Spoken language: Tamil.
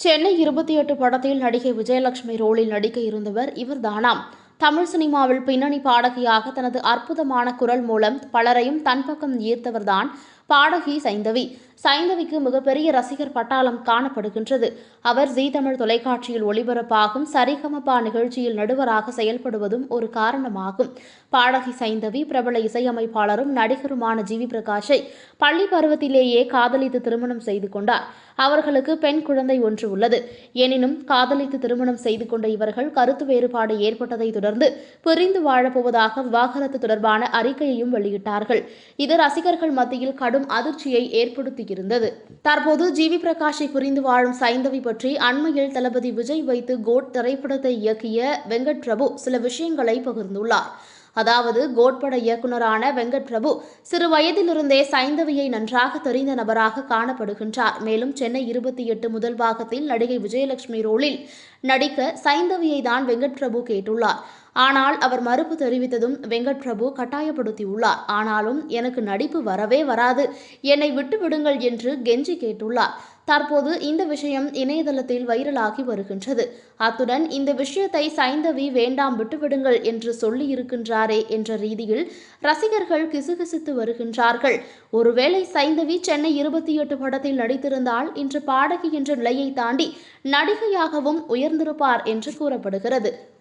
சென்னை இருபத்தி எட்டு படத்தில் நடிகை விஜயலட்சுமி ரோலில் நடிக்க இருந்தவர் இவர்தானாம் தமிழ் சினிமாவில் பின்னணி பாடகியாக தனது அற்புதமான குரல் மூலம் பலரையும் தன் பக்கம் ஈர்த்தவர்தான் பாடகி சைந்தவி. சைந்தவிக்கு மிகப்பெரிய ரசிகர் பட்டாளம் காணப்படுகின்றது. அவர் ஜீ தமிழ் தொலைக்காட்சியில் ஒளிபரப்பாகும் சரிகமபா நிகழ்ச்சியில் நடுவராக செயல்படுவதும் ஒரு காரணமாகும். பாடகி சைந்தவி பிரபல இசையமைப்பாளரும் நடிகருமான ஜிவி பிரகாஷை பள்ளி பருவத்திலேயே காதலித்து திருமணம் செய்து கொண்டார். அவர்களுக்கு பெண் குழந்தை ஒன்று உள்ளது. எனினும் காதலித்து திருமணம் செய்து கொண்ட இவர்கள் கருத்து வேறுபாடு ஏற்பட்டதை தொடர்ந்து பிரிந்து வாழப்போவதாக விவாகரத்து தொடர்பான அறிக்கையையும் வெளியிட்டார்கள். இது ரசிகர்கள் மத்தியில் கடும் அதிர்ச்சியை ஏற்படுத்தியிருந்தது. தற்போது ஜிவி பிரகாஷை புரிந்து வாழும் சைந்தவி பற்றி அண்மையில் தளபதி விஜய் வைத்து கோட் திரைப்படத்தை இயக்கிய வெங்கட் பிரபு சில விஷயங்களை பகிர்ந்துள்ளார். அதாவது கோட்பட இயக்குனரான வெங்கட் பிரபு சிறு வயதிலிருந்தே சைந்தவியை நன்றாக தெரிந்த நபராக காணப்படுகின்றார். மேலும் சென்னை இருபத்தி எட்டு முதல் பாகத்தில் நடிகை விஜயலட்சுமி ரோலில் நடிக்க சைந்தவியை தான் வெங்கட் பிரபு கேட்டுள்ளார். ஆனால் அவர் மறுப்பு தெரிவித்ததும் வெங்கட் பிரபு கட்டாயப்படுத்தியுள்ளார். ஆனாலும் எனக்கு நடிப்பு வரவே வராது. என்னை விட்டு விடுங்கள் என்று கெஞ்சி கேட்டுள்ளார். தற்போது இந்த விஷயம் இணையதளத்தில் வைரலாகி வருகின்றது. அத்துடன் இந்த விஷயத்தை சைந்தவி வேண்டாம் விட்டுவிடுங்கள் என்று சொல்லி இருக்கின்றாரே என்ற ரீதியில் ரசிகர்கள் கிசுகிசுத்து வருகின்றார்கள். ஒருவேளை சைந்தவி சென்னை இருபத்தி எட்டு படத்தில் நடித்திருந்தால் இன்று பாடகி என்ற நிலையை தாண்டி நடிகையாகவும் உயர்ந்திருப்பார் என்று கூறப்படுகிறது.